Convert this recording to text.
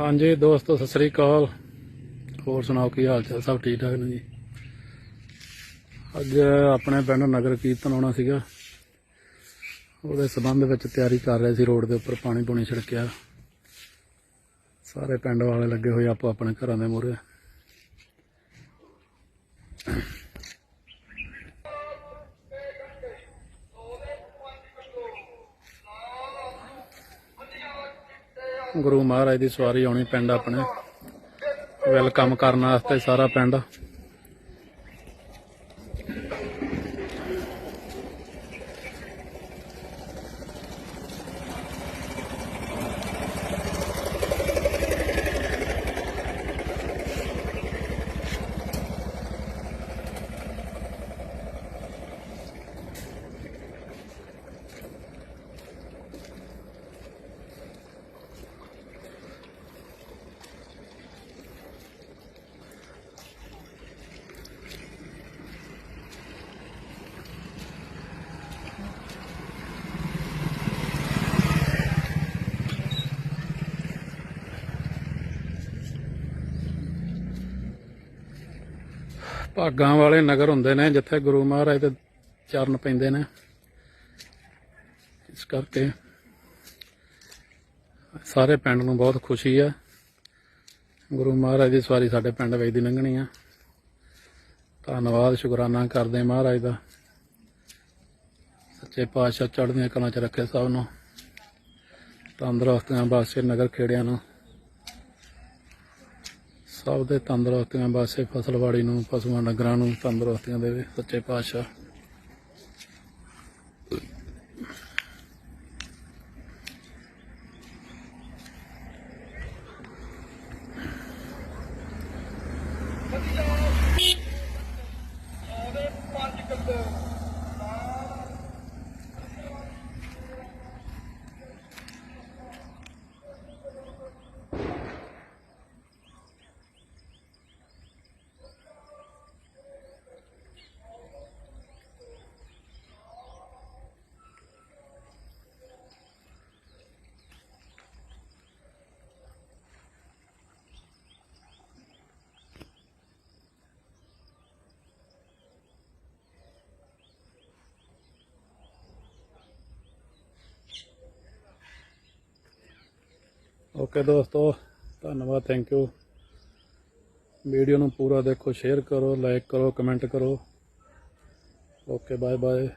ਹਾਂਜੀ, ਦੋਸਤੋ, ਸਤਿ ਸ੍ਰੀ ਅਕਾਲ। ਹੋਰ ਸੁਣਾਓ, ਕੀ ਹਾਲ ਚਾਲ? ਸਭ ਠੀਕ ਠਾਕ ਨੇ ਜੀ? ਅੱਜ ਆਪਣੇ ਪਿੰਡ ਨਗਰ ਕੀਰਤਨ ਆਉਣਾ ਸੀਗਾ। ਉਹਦੇ ਸਬੰਧ ਵਿੱਚ ਤਿਆਰੀ ਕਰ ਰਹੇ ਸੀ, ਰੋਡ ਦੇ ਉੱਪਰ ਪਾਣੀ ਪੂਣੀ ਛਿੜਕਿਆ। ਸਾਰੇ ਪਿੰਡ ਵਾਲੇ ਲੱਗੇ ਹੋਏ ਆਪੋ ਆਪਣੇ ਘਰਾਂ ਦੇ ਮੂਹਰੇ। ਗੁਰੂ ਮਹਾਰਾਜ ਦੀ ਸਵਾਰੀ ਆਉਣੀ ਪਿੰਡ ਆਪਣੇ। ਵੈਲਕਮ ਕਰਨ ਵਾਸਤੇ ਸਾਰਾ ਪਿੰਡ। ਭਾਗਾਂ ਵਾਲੇ ਨਗਰ ਹੁੰਦੇ ਨੇ, ਜਿੱਥੇ ਗੁਰੂ ਮਹਾਰਾਜ ਦੇ ਚਰਨ ਪੈਂਦੇ ਨੇ। ਇਸ ਕਰਕੇ ਸਾਰੇ ਪਿੰਡ ਨੂੰ ਬਹੁਤ ਖੁਸ਼ੀ ਹੈ ਗੁਰੂ ਮਹਾਰਾਜ ਦੀ ਸਵਾਰੀ ਸਾਡੇ ਪਿੰਡ ਵਿੱਚ ਦੀ ਲੰਘਣੀ ਆ। ਧੰਨਵਾਦ, ਸ਼ੁਕਰਾਨਾ ਕਰਦੇ ਮਹਾਰਾਜ ਦਾ। ਸੱਚੇ ਪਾਤਸ਼ਾਹ ਚੜ੍ਹਦੀਆਂ ਕਲਾਂ 'ਚ ਰੱਖੇ ਸਭ ਨੂੰ। ਤੰਦਰੁਸਤੀਆਂ ਬਾਸੇ ਨਗਰ ਖੇੜਿਆਂ ਨੂੰ। ਸਭ ਦੇ ਤੰਦਰੁਸਤੀਆਂ ਵਾਸਤੇ ਫਸਲਵਾੜੀ ਨੂੰ ਪਸ਼ੂਆਂ ਡੰਗਰਾਂ ਨੂੰ ਤੰਦਰੁਸਤੀਆਂ ਦੇਵੇ ਸੱਚੇ ਪਾਤਸ਼ਾਹ। ਓਕੇ ਦੋਸਤੋ, ਧੰਨਵਾਦ ਥੈਂਕ ਯੂ ਵੀਡੀਓ ਨੂੰ ਪੂਰਾ ਦੇਖੋ ਸ਼ੇਅਰ ਕਰੋ ਲਾਈਕ ਕਰੋ ਕਮੈਂਟ ਕਰੋ. Okay bye bye